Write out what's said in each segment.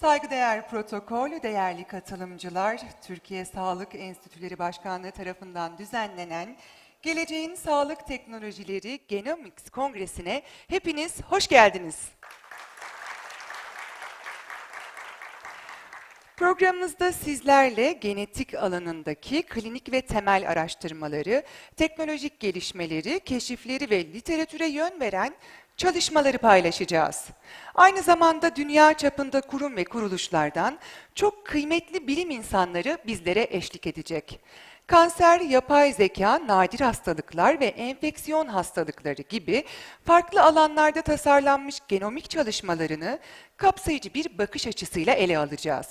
Saygıdeğer protokol, değerli katılımcılar, Türkiye Sağlık Enstitüleri Başkanlığı tarafından düzenlenen Geleceğin Sağlık Teknolojileri Genomics Kongresi'ne hepiniz hoş geldiniz. Programımızda sizlerle genetik alanındaki klinik ve temel araştırmaları, teknolojik gelişmeleri, keşifleri ve literatüre yön veren çalışmaları paylaşacağız. Aynı zamanda dünya çapında kurum ve kuruluşlardan çok kıymetli bilim insanları bizlere eşlik edecek. Kanser, yapay zeka, nadir hastalıklar ve enfeksiyon hastalıkları gibi farklı alanlarda tasarlanmış genomik çalışmalarını kapsayıcı bir bakış açısıyla ele alacağız.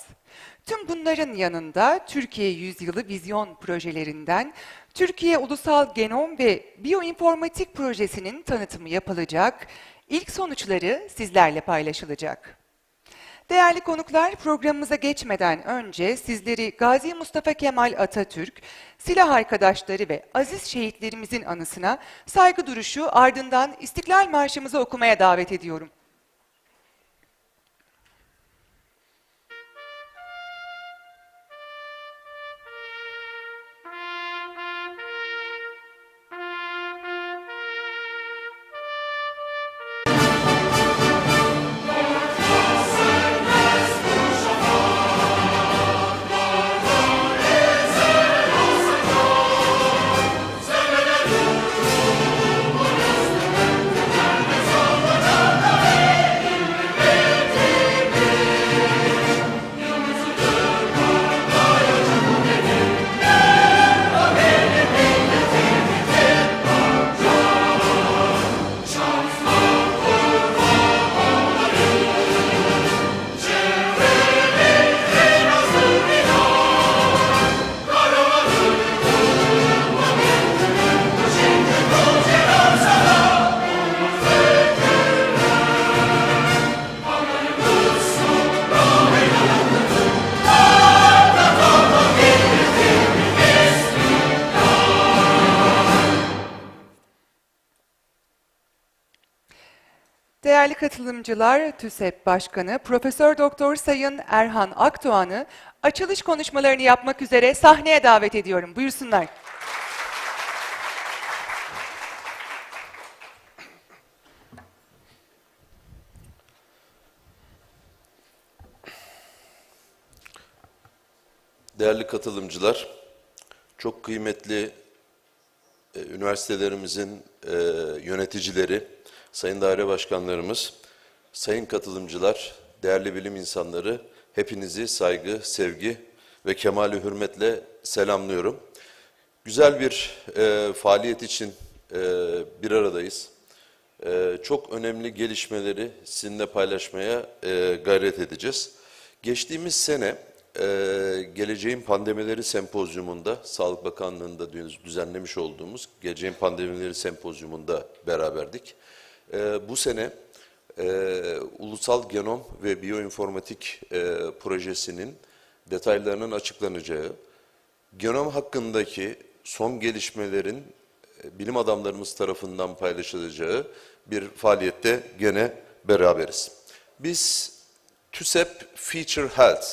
Tüm bunların yanında Türkiye Yüzyılı Vizyon projelerinden Türkiye Ulusal Genom ve Bioinformatik Projesi'nin tanıtımı yapılacak, ilk sonuçları sizlerle paylaşılacak. Değerli konuklar, programımıza geçmeden önce sizleri Gazi Mustafa Kemal Atatürk, silah arkadaşları ve aziz şehitlerimizin anısına saygı duruşu ardından İstiklal Marşımızı okumaya davet ediyorum. Değerli katılımcılar, TÜSEP Başkanı Profesör Doktor Sayın Erhan Akdoğan'ı açılış konuşmalarını yapmak üzere sahneye davet ediyorum. Buyursunlar. Değerli katılımcılar, çok kıymetli e, üniversitelerimizin e, yöneticileri, sayın daire başkanlarımız, sayın katılımcılar, değerli bilim insanları, hepinizi saygı, sevgi ve kemali hürmetle selamlıyorum. Güzel bir e, faaliyet için e, bir aradayız. E, çok önemli gelişmeleri sizinle paylaşmaya e, gayret edeceğiz. Geçtiğimiz sene e, Geleceğin Pandemileri Sempozyumunda, Sağlık Bakanlığı'nda düz- düzenlemiş olduğumuz Geleceğin Pandemileri Sempozyumunda beraberdik. E, bu sene e, Ulusal Genom ve Biyoinformatik e, Projesi'nin detaylarının açıklanacağı, genom hakkındaki son gelişmelerin e, bilim adamlarımız tarafından paylaşılacağı bir faaliyette gene beraberiz. Biz TÜSEP Future Health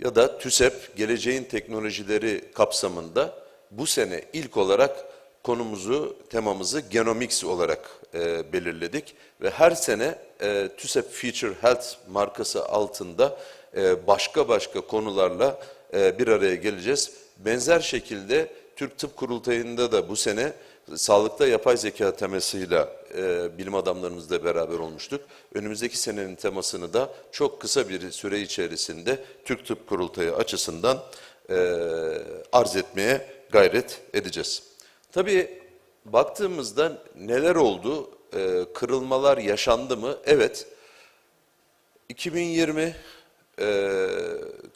ya da TÜSEP Geleceğin Teknolojileri kapsamında bu sene ilk olarak konumuzu, temamızı Genomics olarak e, belirledik ve her sene e, TÜSEP Future Health markası altında e, başka başka konularla e, bir araya geleceğiz. Benzer şekilde Türk Tıp Kurultayı'nda da bu sene sağlıkta yapay zeka temasıyla e, bilim adamlarımızla beraber olmuştuk. Önümüzdeki senenin temasını da çok kısa bir süre içerisinde Türk Tıp Kurultayı açısından e, arz etmeye gayret edeceğiz. Tabii baktığımızda neler oldu, e, kırılmalar yaşandı mı? Evet, 2020 e,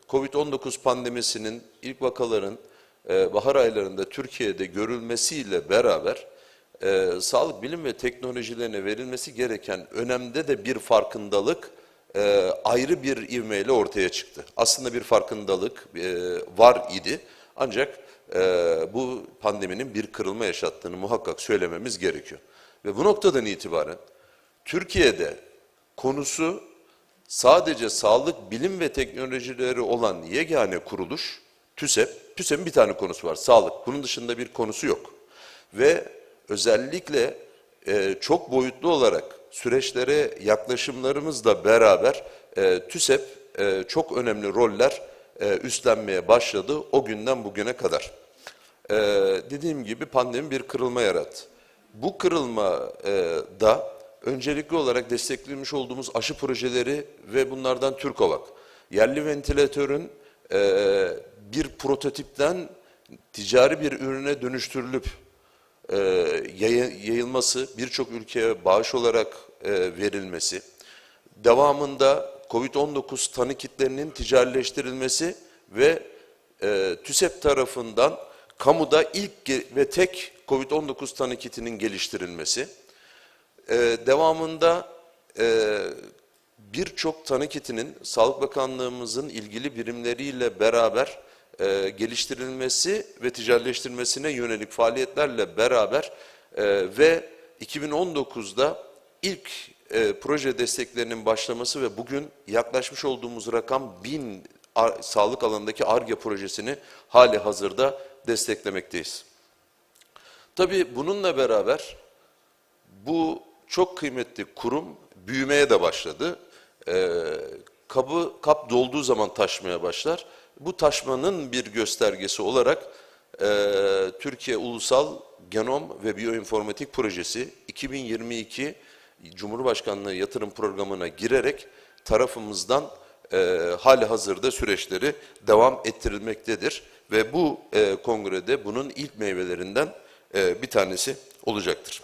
Covid-19 pandemisinin ilk vakaların e, bahar aylarında Türkiye'de görülmesiyle beraber e, sağlık bilim ve teknolojilerine verilmesi gereken önemde de bir farkındalık e, ayrı bir ivmeyle ortaya çıktı. Aslında bir farkındalık e, var idi ancak e, bu pandeminin bir kırılma yaşattığını muhakkak söylememiz gerekiyor. Ve bu noktadan itibaren Türkiye'de konusu sadece sağlık bilim ve teknolojileri olan yegane kuruluş TÜSEP. TÜSEP'in bir tane konusu var, sağlık. Bunun dışında bir konusu yok. Ve özellikle e, çok boyutlu olarak süreçlere yaklaşımlarımızla beraber e, TÜSEP e, çok önemli roller e, üstlenmeye başladı o günden bugüne kadar. E, dediğim gibi pandemi bir kırılma yarattı. Bu kırılma e, da öncelikli olarak desteklemiş olduğumuz aşı projeleri ve bunlardan Türkovak. Yerli ventilatörün e, bir prototipten ticari bir ürüne dönüştürülüp e, yayı- yayılması, birçok ülkeye bağış olarak e, verilmesi, devamında COVID-19 tanı kitlerinin ticarileştirilmesi ve e, TÜSEP tarafından kamuda ilk ve tek COVID-19 tanı kitinin geliştirilmesi, e, devamında e, birçok tanı kitinin Sağlık Bakanlığımızın ilgili birimleriyle beraber e, geliştirilmesi ve ticaretleştirilmesine yönelik faaliyetlerle beraber e, ve 2019'da ilk e, proje desteklerinin başlaması ve bugün yaklaşmış olduğumuz rakam 1000 ar- sağlık alanındaki ARGE projesini hali hazırda desteklemekteyiz. Tabii bununla beraber bu çok kıymetli kurum büyümeye de başladı. Ee, kabı kap dolduğu zaman taşmaya başlar. Bu taşmanın bir göstergesi olarak e, Türkiye Ulusal Genom ve Biyoinformatik Projesi 2022 Cumhurbaşkanlığı yatırım programına girerek tarafımızdan e, hali hazırda süreçleri devam ettirilmektedir. Ve bu e, kongrede bunun ilk meyvelerinden e, bir tanesi olacaktır.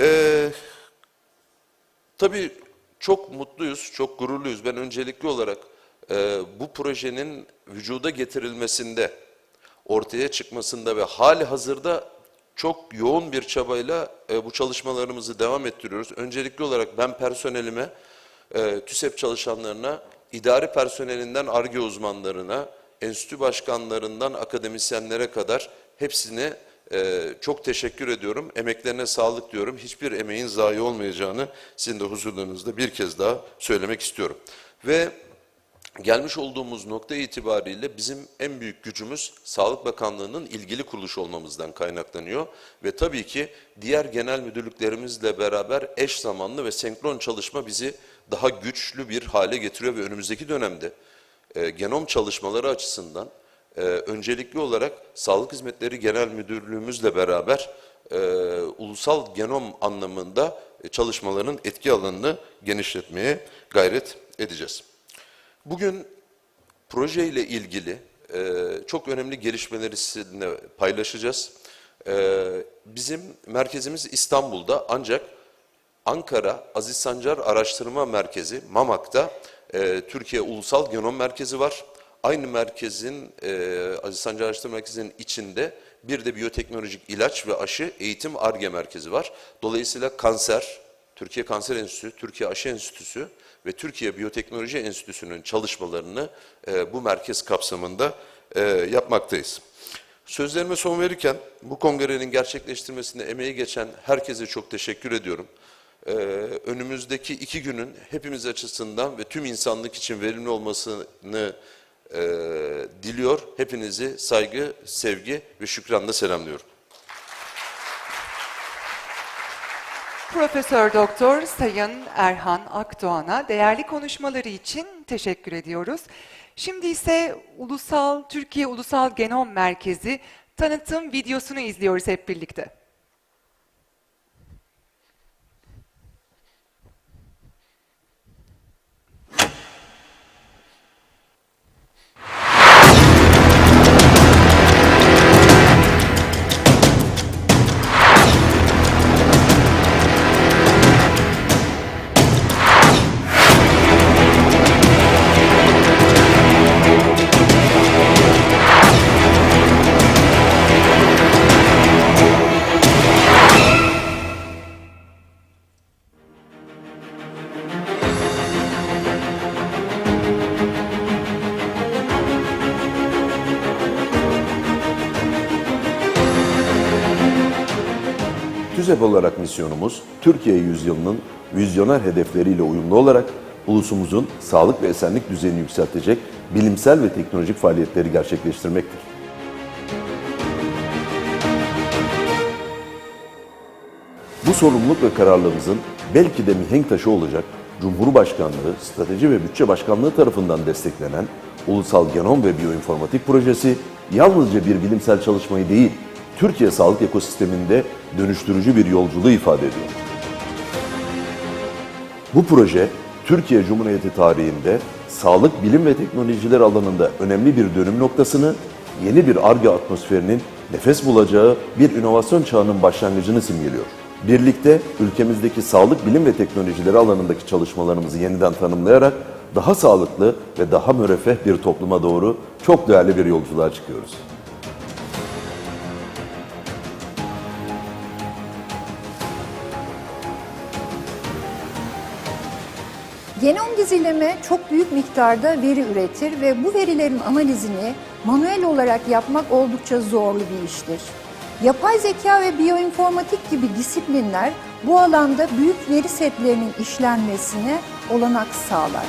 Ee, tabii çok mutluyuz, çok gururluyuz. Ben öncelikli olarak e, bu projenin vücuda getirilmesinde, ortaya çıkmasında ve hali hazırda çok yoğun bir çabayla e, bu çalışmalarımızı devam ettiriyoruz. Öncelikli olarak ben personelime, e, TÜSEP çalışanlarına, idari personelinden ARGE uzmanlarına, enstitü başkanlarından akademisyenlere kadar hepsine ee, çok teşekkür ediyorum. Emeklerine sağlık diyorum. Hiçbir emeğin zayi olmayacağını sizin de huzurlarınızda bir kez daha söylemek istiyorum. Ve gelmiş olduğumuz nokta itibariyle bizim en büyük gücümüz Sağlık Bakanlığı'nın ilgili kuruluş olmamızdan kaynaklanıyor. Ve tabii ki diğer genel müdürlüklerimizle beraber eş zamanlı ve senkron çalışma bizi daha güçlü bir hale getiriyor ve önümüzdeki dönemde e, genom çalışmaları açısından ee, öncelikli olarak Sağlık Hizmetleri Genel Müdürlüğümüzle beraber e, ulusal genom anlamında e, çalışmaların etki alanını genişletmeye gayret edeceğiz. Bugün projeyle ilgili e, çok önemli gelişmeleri sizinle paylaşacağız. E, bizim merkezimiz İstanbul'da ancak Ankara Aziz Sancar Araştırma Merkezi MAMAK'ta e, Türkiye Ulusal Genom Merkezi var. Aynı merkezin e, Aziz Sancar Araştırma Merkezi'nin içinde bir de biyoteknolojik ilaç ve aşı eğitim ARGE merkezi var. Dolayısıyla kanser, Türkiye Kanser Enstitüsü, Türkiye Aşı Enstitüsü ve Türkiye Biyoteknoloji Enstitüsü'nün çalışmalarını e, bu merkez kapsamında e, yapmaktayız. Sözlerime son verirken bu kongrenin gerçekleştirmesinde emeği geçen herkese çok teşekkür ediyorum. Ee, önümüzdeki iki günün hepimiz açısından ve tüm insanlık için verimli olmasını e, diliyor. Hepinizi saygı, sevgi ve şükranla selamlıyorum. Profesör Doktor Sayın Erhan Akdoğan'a değerli konuşmaları için teşekkür ediyoruz. Şimdi ise Ulusal Türkiye Ulusal Genom Merkezi tanıtım videosunu izliyoruz hep birlikte. TÜZEP olarak misyonumuz, Türkiye yüzyılının vizyoner hedefleriyle uyumlu olarak ulusumuzun sağlık ve esenlik düzeyini yükseltecek bilimsel ve teknolojik faaliyetleri gerçekleştirmektir. Bu sorumluluk ve kararlılığımızın belki de mihenk taşı olacak Cumhurbaşkanlığı Strateji ve Bütçe Başkanlığı tarafından desteklenen Ulusal Genom ve Biyoinformatik Projesi yalnızca bir bilimsel çalışmayı değil, Türkiye sağlık ekosisteminde dönüştürücü bir yolculuğu ifade ediyor. Bu proje Türkiye Cumhuriyeti tarihinde sağlık, bilim ve teknolojiler alanında önemli bir dönüm noktasını, yeni bir ARGE atmosferinin nefes bulacağı bir inovasyon çağının başlangıcını simgeliyor. Birlikte ülkemizdeki sağlık, bilim ve teknolojileri alanındaki çalışmalarımızı yeniden tanımlayarak daha sağlıklı ve daha müreffeh bir topluma doğru çok değerli bir yolculuğa çıkıyoruz. Genom dizileme çok büyük miktarda veri üretir ve bu verilerin analizini manuel olarak yapmak oldukça zorlu bir iştir. Yapay zeka ve biyoinformatik gibi disiplinler bu alanda büyük veri setlerinin işlenmesine olanak sağlar.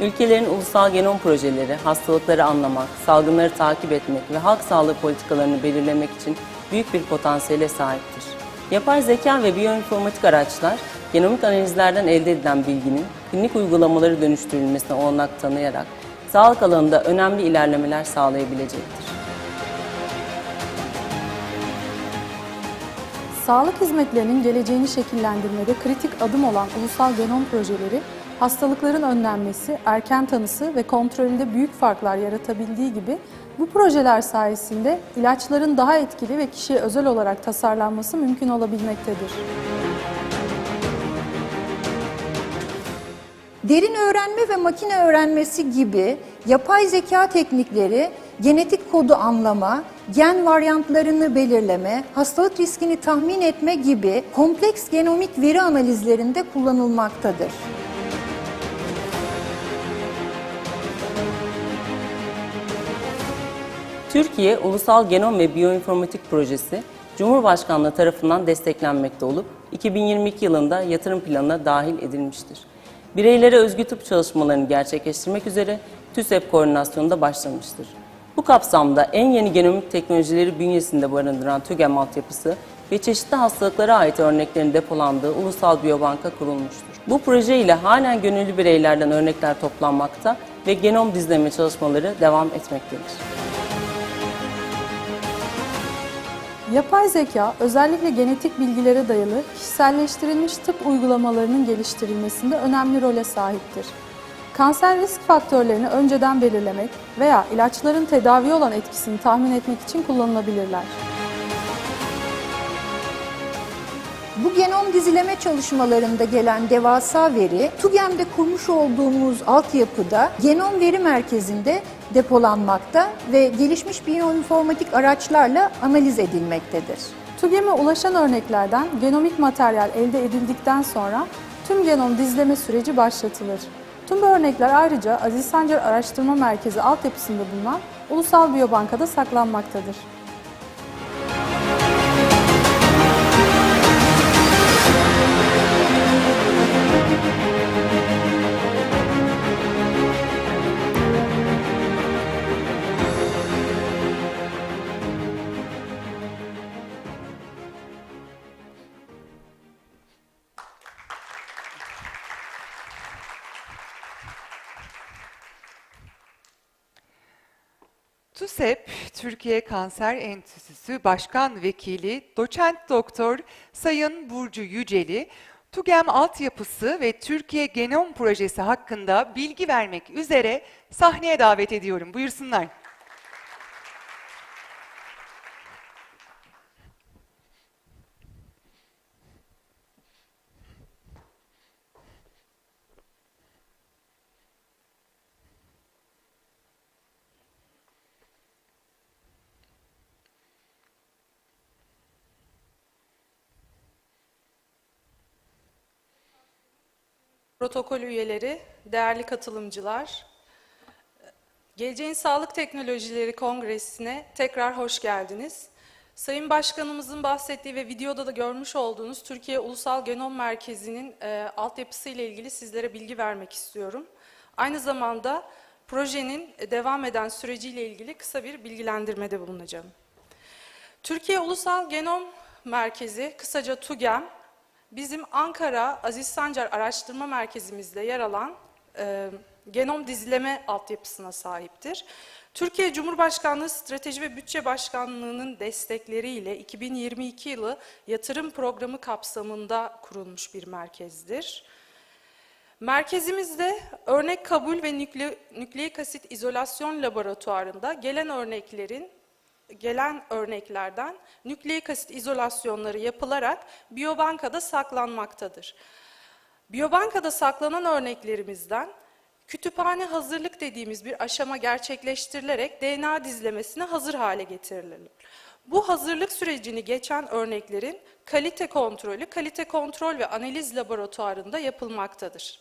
Ülkelerin ulusal genom projeleri, hastalıkları anlamak, salgınları takip etmek ve halk sağlığı politikalarını belirlemek için büyük bir potansiyele sahiptir. Yapay zeka ve biyoinformatik araçlar, genomik analizlerden elde edilen bilginin klinik uygulamaları dönüştürülmesine olanak tanıyarak sağlık alanında önemli ilerlemeler sağlayabilecektir. Sağlık hizmetlerinin geleceğini şekillendirmede kritik adım olan ulusal genom projeleri, hastalıkların önlenmesi, erken tanısı ve kontrolünde büyük farklar yaratabildiği gibi bu projeler sayesinde ilaçların daha etkili ve kişiye özel olarak tasarlanması mümkün olabilmektedir. Derin öğrenme ve makine öğrenmesi gibi yapay zeka teknikleri genetik kodu anlama, gen varyantlarını belirleme, hastalık riskini tahmin etme gibi kompleks genomik veri analizlerinde kullanılmaktadır. Türkiye Ulusal Genom ve Biyoinformatik Projesi, Cumhurbaşkanlığı tarafından desteklenmekte olup 2022 yılında yatırım planına dahil edilmiştir. Bireylere özgü tıp çalışmalarını gerçekleştirmek üzere TÜSEP koordinasyonunda başlamıştır. Bu kapsamda en yeni genomik teknolojileri bünyesinde barındıran TÜGEM altyapısı ve çeşitli hastalıklara ait örneklerin depolandığı Ulusal Biyobanka kurulmuştur. Bu proje ile halen gönüllü bireylerden örnekler toplanmakta ve genom dizleme çalışmaları devam etmektedir. Yapay zeka, özellikle genetik bilgilere dayalı kişiselleştirilmiş tıp uygulamalarının geliştirilmesinde önemli role sahiptir. Kanser risk faktörlerini önceden belirlemek veya ilaçların tedavi olan etkisini tahmin etmek için kullanılabilirler. Bu genom dizileme çalışmalarında gelen devasa veri, TUGEM'de kurmuş olduğumuz altyapıda genom veri merkezinde depolanmakta ve gelişmiş biyoinformatik araçlarla analiz edilmektedir. TÜGEM'e ulaşan örneklerden genomik materyal elde edildikten sonra tüm genom dizleme süreci başlatılır. Tüm bu örnekler ayrıca Aziz Sancar Araştırma Merkezi altyapısında bulunan Ulusal Biyobanka'da saklanmaktadır. TÜSEP, Türkiye Kanser Enstitüsü Başkan Vekili Doçent Doktor Sayın Burcu Yüceli, TUGEM altyapısı ve Türkiye Genom Projesi hakkında bilgi vermek üzere sahneye davet ediyorum. Buyursunlar. Protokol üyeleri, değerli katılımcılar, Geleceğin Sağlık Teknolojileri Kongresi'ne tekrar hoş geldiniz. Sayın Başkanımızın bahsettiği ve videoda da görmüş olduğunuz Türkiye Ulusal Genom Merkezi'nin e, altyapısı ile ilgili sizlere bilgi vermek istiyorum. Aynı zamanda projenin devam eden süreciyle ilgili kısa bir bilgilendirmede bulunacağım. Türkiye Ulusal Genom Merkezi, kısaca TUGEM, bizim Ankara Aziz Sancar Araştırma Merkezimizde yer alan e, genom dizileme altyapısına sahiptir. Türkiye Cumhurbaşkanlığı Strateji ve Bütçe Başkanlığı'nın destekleriyle 2022 yılı yatırım programı kapsamında kurulmuş bir merkezdir. Merkezimizde örnek kabul ve nükle, nükleik asit izolasyon laboratuvarında gelen örneklerin gelen örneklerden nükleik asit izolasyonları yapılarak biyobankada saklanmaktadır. Biyobankada saklanan örneklerimizden kütüphane hazırlık dediğimiz bir aşama gerçekleştirilerek DNA dizilemesine hazır hale getirilir. Bu hazırlık sürecini geçen örneklerin kalite kontrolü, kalite kontrol ve analiz laboratuvarında yapılmaktadır.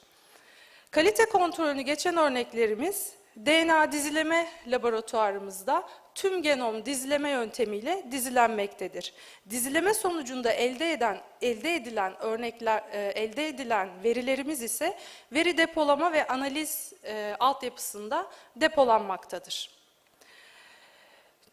Kalite kontrolünü geçen örneklerimiz DNA dizileme laboratuvarımızda tüm genom dizileme yöntemiyle dizilenmektedir. Dizileme sonucunda elde eden elde edilen örnekler e, elde edilen verilerimiz ise veri depolama ve analiz e, altyapısında depolanmaktadır.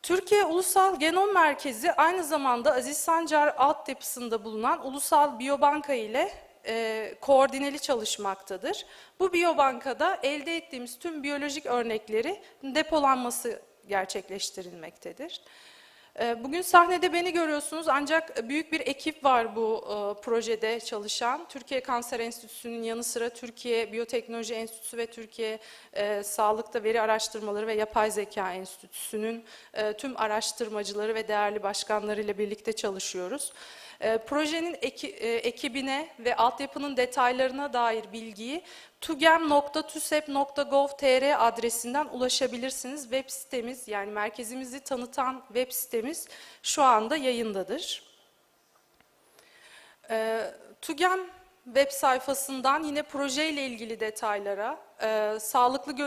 Türkiye Ulusal Genom Merkezi aynı zamanda Aziz Sancar altyapısında bulunan Ulusal Biyobanka ile e, koordineli çalışmaktadır. Bu biyobankada elde ettiğimiz tüm biyolojik örnekleri depolanması gerçekleştirilmektedir. E, Bugün sahnede beni görüyorsunuz ancak büyük bir ekip var bu e, projede çalışan. Türkiye Kanser Enstitüsü'nün yanı sıra Türkiye Biyoteknoloji Enstitüsü ve Türkiye e, Sağlıkta Veri Araştırmaları ve Yapay Zeka Enstitüsü'nün e, tüm araştırmacıları ve değerli başkanlarıyla birlikte çalışıyoruz. E, projenin eki- e, ekibine ve altyapının detaylarına dair bilgiyi tugem.tüsep.gov.tr adresinden ulaşabilirsiniz. Web sitemiz yani merkezimizi tanıtan web sitemiz şu anda yayındadır. E, TUGEM web sayfasından yine projeyle ilgili detaylara, e, sağlıklı gönüllü